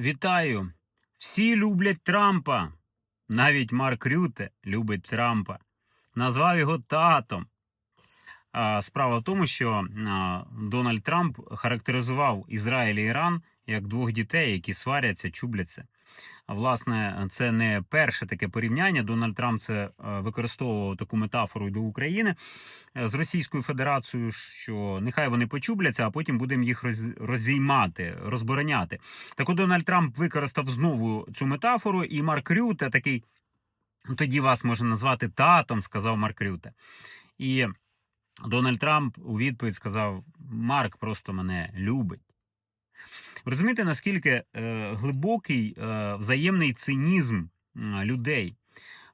Вітаю! Всі люблять Трампа. Навіть Марк Рюте любить Трампа. Назвав його татом. Справа в тому, що Дональд Трамп характеризував Ізраїль і Іран як двох дітей, які сваряться, чубляться. Власне, це не перше таке порівняння. Дональд Трамп це е, використовував таку метафору до України е, з Російською Федерацією, що нехай вони почубляться, а потім будемо їх роз- розіймати, розбороняти. Так от Дональд Трамп використав знову цю метафору, і Марк Рюте такий. «Ну, Тоді вас можна назвати татом, сказав Марк Рюте. І Дональд Трамп у відповідь сказав: Марк просто мене любить. Розумієте, наскільки е, глибокий е, взаємний цинізм людей.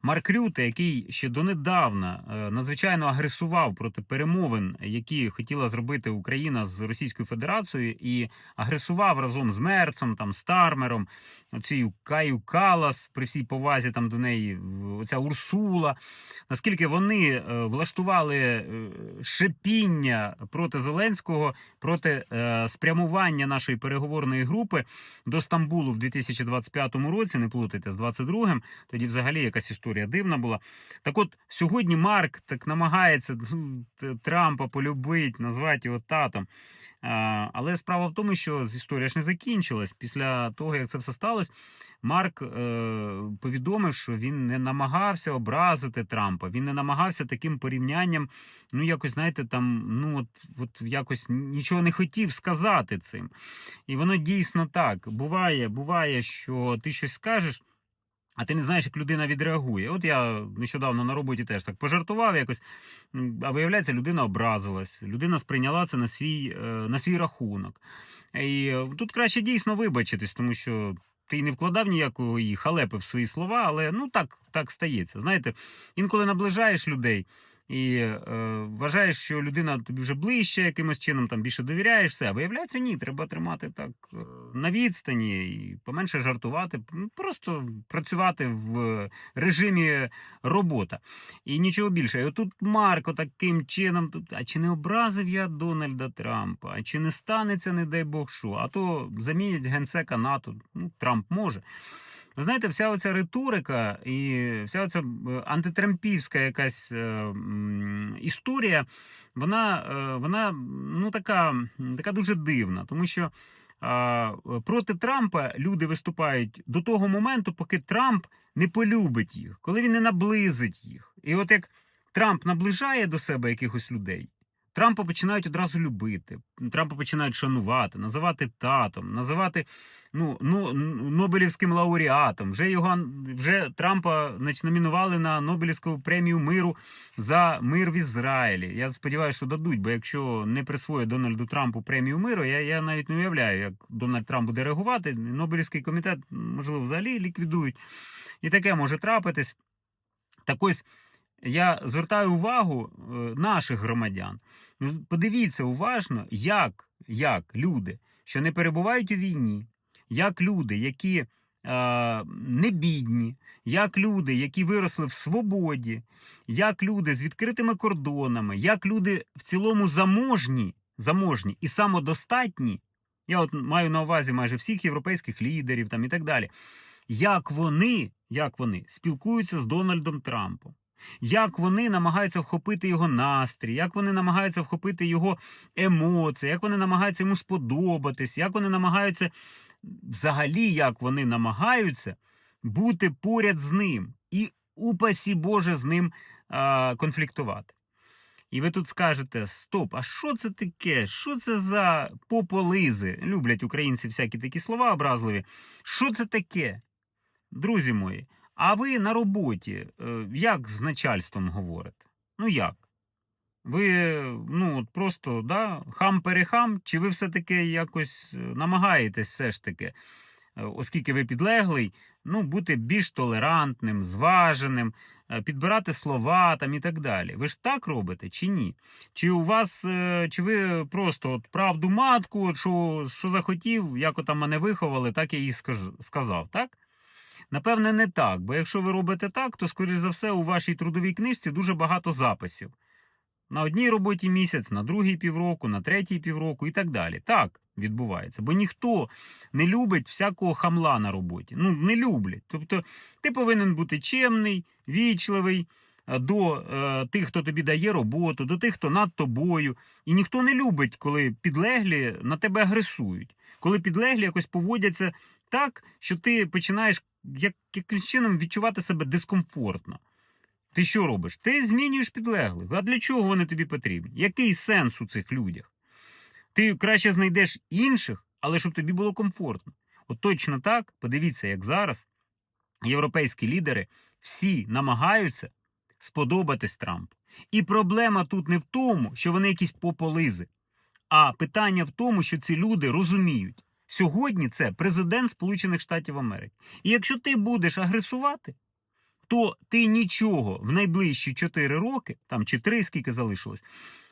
Марк Рюте, який ще донедавна е, надзвичайно агресував проти перемовин, які хотіла зробити Україна з Російською Федерацією, і агресував разом з Мерцем, там Стармером, оцією Каю Калас, при всій повазі там до неї, оця Урсула. Наскільки вони е, влаштували е, шипіння проти Зеленського, проти спрямування нашої переговорної групи до Стамбулу в 2025 році, не плутайте з 22-м, тоді взагалі якась історія дивна була. Так от сьогодні Марк так намагається ну, Трампа полюбити, назвати його татом. Але справа в тому, що історія ж не закінчилась. Після того, як це все сталося, Марк е, повідомив, що він не намагався образити Трампа, він не намагався таким порівнянням, ну якось, знаєте, там, ну от, от якось нічого не хотів сказати цим. І воно дійсно так. Буває, буває, що ти щось скажеш. А ти не знаєш, як людина відреагує. От я нещодавно на роботі теж так пожартував якось, а виявляється, людина образилась, людина сприйняла це на свій, е, на свій рахунок. І е, тут краще дійсно вибачитись, тому що ти не вкладав ніякої халепи в свої слова, але ну так, так стається. Знаєте, інколи наближаєш людей. І е, вважаєш, що людина тобі вже ближче, якимось чином там більше довіряєш все. А виявляється, ні, треба тримати так е, на відстані і поменше жартувати, просто працювати в режимі робота. І нічого більше. І отут Марко таким чином, а чи не образив я Дональда Трампа? А чи не станеться, не дай Бог що? А то замінять генсека НАТО. Ну, Трамп може. Ви знаєте, вся оця риторика і вся оця антитрампівська якась е, історія, вона, е, вона ну, така, така дуже дивна, тому що проти Трампа люди виступають до того моменту, поки Трамп не полюбить їх, коли він не наблизить їх. І от як Трамп наближає до себе якихось людей, Трампа починають одразу любити, Трампа починають шанувати, називати татом, називати ну, ну, Нобелівським лауреатом. Вже його вже Трампа значить, номінували на Нобелівську премію миру за мир в Ізраїлі. Я сподіваюся, що дадуть, бо якщо не присвоїть Дональду Трампу премію миру, я, я навіть не уявляю, як Дональд Трамп буде реагувати. Нобелівський комітет, можливо, взагалі ліквідують. І таке може трапитись. Так ось я звертаю увагу е, наших громадян. Ну, Подивіться уважно, як, як люди, що не перебувають у війні, як люди, які е, не бідні, як люди, які виросли в свободі, як люди з відкритими кордонами, як люди в цілому заможні, заможні і самодостатні. Я от маю на увазі майже всіх європейських лідерів там і так далі. Як вони, як вони спілкуються з Дональдом Трампом. Як вони намагаються вхопити його настрій, як вони намагаються вхопити його емоції, як вони намагаються йому сподобатись, як вони намагаються взагалі, як вони намагаються бути поряд з ним і, упасі Боже, з ним а, конфліктувати. І ви тут скажете: стоп, а що це таке? Що це за пополизи? Люблять українці всякі такі слова образливі. Що це таке? Друзі мої, а ви на роботі е, як з начальством говорите? Ну як? Ви ну просто да, хам-перехам, чи ви все-таки якось е, намагаєтесь все ж таки, е, оскільки ви підлеглий, ну, бути більш толерантним, зваженим, підбирати слова там і так далі. Ви ж так робите чи ні? Чи у вас, чи ви просто от правду матку, що, що захотів, як там мене виховали, так я їй скаж- сказав, так? Напевне, не так. Бо якщо ви робите так, то, скоріш за все, у вашій трудовій книжці дуже багато записів. На одній роботі місяць, на другій півроку, на третій півроку і так далі. Так відбувається. Бо ніхто не любить всякого хамла на роботі. Ну, не люблять. Тобто, ти повинен бути чемний, вічливий е, до е, тих, хто тобі дає роботу, до тих, хто над тобою. І ніхто не любить, коли підлеглі на тебе агресують, коли підлеглі якось поводяться так, що ти починаєш як, якимось чином відчувати себе дискомфортно. Ти що робиш? Ти змінюєш підлеглих. А для чого вони тобі потрібні? Який сенс у цих людях? Ти краще знайдеш інших, але щоб тобі було комфортно. От точно так, подивіться, як зараз європейські лідери всі намагаються сподобатись Трампу. І проблема тут не в тому, що вони якісь пополизи, а питання в тому, що ці люди розуміють, сьогодні це президент Сполучених Штатів Америки. І якщо ти будеш агресувати, то ти нічого в найближчі 4 роки, там чи 3, скільки залишилось,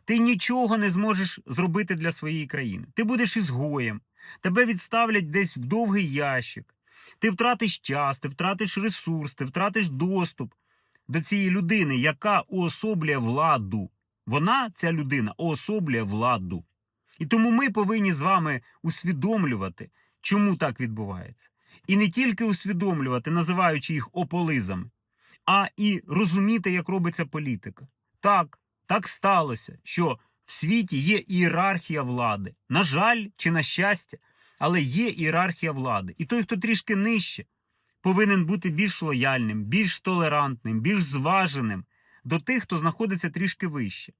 ти нічого не зможеш зробити для своєї країни. Ти будеш ізгоєм, тебе відставлять десь в довгий ящик. Ти втратиш час, ти втратиш ресурс, ти втратиш доступ до цієї людини, яка уособлює владу. Вона, ця людина, уособлює владу. І тому ми повинні з вами усвідомлювати, чому так відбувається. І не тільки усвідомлювати, називаючи їх ополизами, а і розуміти, як робиться політика. Так, так сталося, що в світі є ієрархія влади. На жаль, чи на щастя, але є ієрархія влади. І той, хто трішки нижче, повинен бути більш лояльним, більш толерантним, більш зваженим до тих, хто знаходиться трішки вище.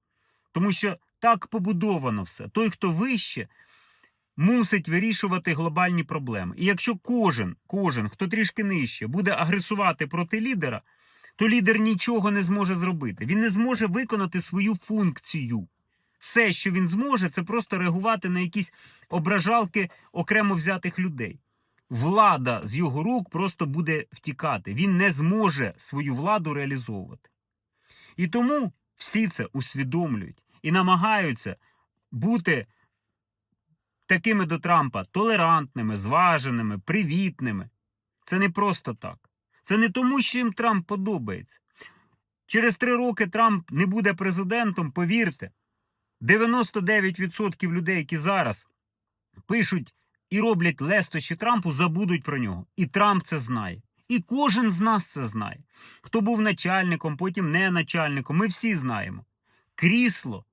Тому що так побудовано все. Той, хто вище, мусить вирішувати глобальні проблеми. І якщо кожен, кожен, хто трішки нижче, буде агресувати проти лідера, то лідер нічого не зможе зробити. Він не зможе виконати свою функцію. Все, що він зможе, це просто реагувати на якісь ображалки окремо взятих людей. Влада з його рук просто буде втікати. Він не зможе свою владу реалізовувати. І тому всі це усвідомлюють і намагаються бути такими до Трампа толерантними, зваженими, привітними. Це не просто так. Це не тому, що їм Трамп подобається. Через три роки Трамп не буде президентом, повірте. 99% людей, які зараз пишуть і роблять лестощі Трампу, забудуть про нього. І Трамп це знає. І кожен з нас це знає. Хто був начальником, потім не начальником, ми всі знаємо. Крісло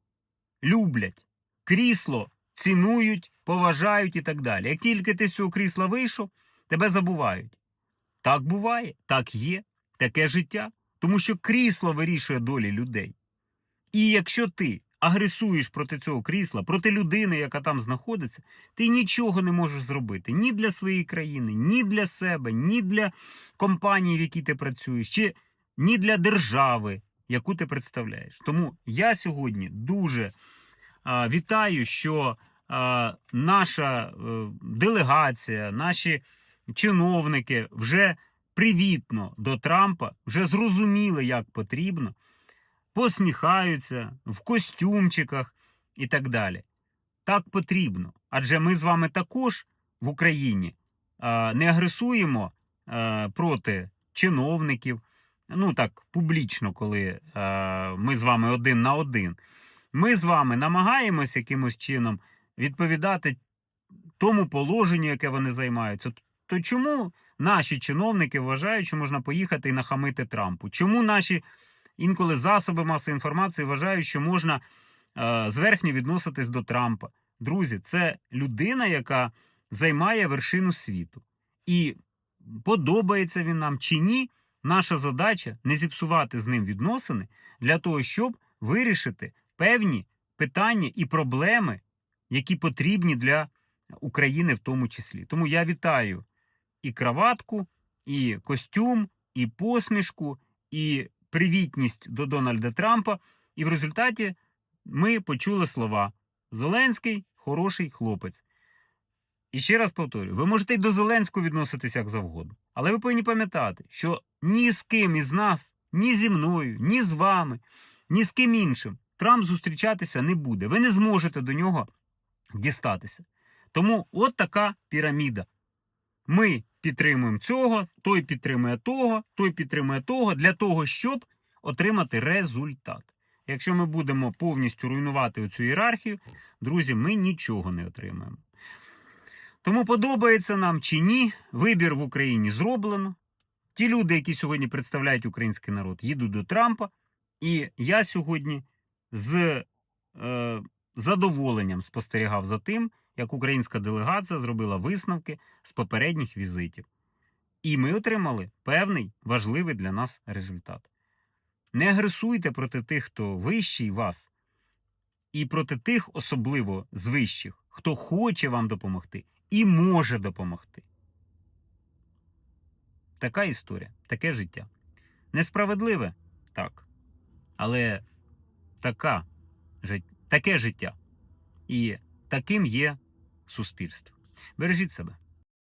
люблять, крісло цінують, поважають і так далі. Як тільки ти з цього крісла вийшов, тебе забувають. Так буває, так є, таке життя. Тому що крісло вирішує долі людей. І якщо ти агресуєш проти цього крісла, проти людини, яка там знаходиться, ти нічого не можеш зробити ні для своєї країни, ні для себе, ні для компанії, в якій ти працюєш, чи ні для держави, яку ти представляєш. Тому я сьогодні дуже вітаю, що наша е, делегація, наші чиновники вже привітно до Трампа, вже зрозуміли, як потрібно, посміхаються в костюмчиках і так далі. Так потрібно. Адже ми з вами також в Україні не агресуємо проти чиновників. Ну так, публічно, коли ми з вами один на один. Ми з вами намагаємось якимось чином відповідати тому положенню, яке вони займаються. То чому наші чиновники вважають, що можна поїхати і нахамити Трампу? Чому наші інколи засоби масової інформації вважають, що можна е, зверхньо відноситись до Трампа? Друзі, це людина, яка займає вершину світу. І подобається він нам чи ні, наша задача не зіпсувати з ним відносини для того, щоб вирішити певні питання і проблеми, які потрібні для України в тому числі. Тому я вітаю і краватку, і костюм, і посмішку, і привітність до Дональда Трампа. І в результаті ми почули слова: Зеленський хороший хлопець. І ще раз повторюю: ви можете й до Зеленського відноситися як завгодно. Але ви повинні пам'ятати, що ні з ким із нас, ні зі мною, ні з вами, ні з ким іншим Трамп зустрічатися не буде. Ви не зможете до нього дістатися. Тому от така піраміда. Ми підтримуємо цього, той підтримує того, той підтримує того, для того, щоб отримати результат. Якщо ми будемо повністю руйнувати цю ієрархію, друзі, ми нічого не отримаємо. Тому подобається нам чи ні, вибір в Україні зроблено. Ті люди, які сьогодні представляють український народ, їдуть до Трампа. І я сьогодні з е, задоволенням спостерігав за тим, як українська делегація зробила висновки з попередніх візитів. І ми отримали певний важливий для нас результат. Не агресуйте проти тих, хто вищий вас, і проти тих, особливо з вищих, хто хоче вам допомогти і може допомогти. Така історія, таке життя. Несправедливе? Так. Але така, таке життя. І таким є суспільство. Бережіть себе.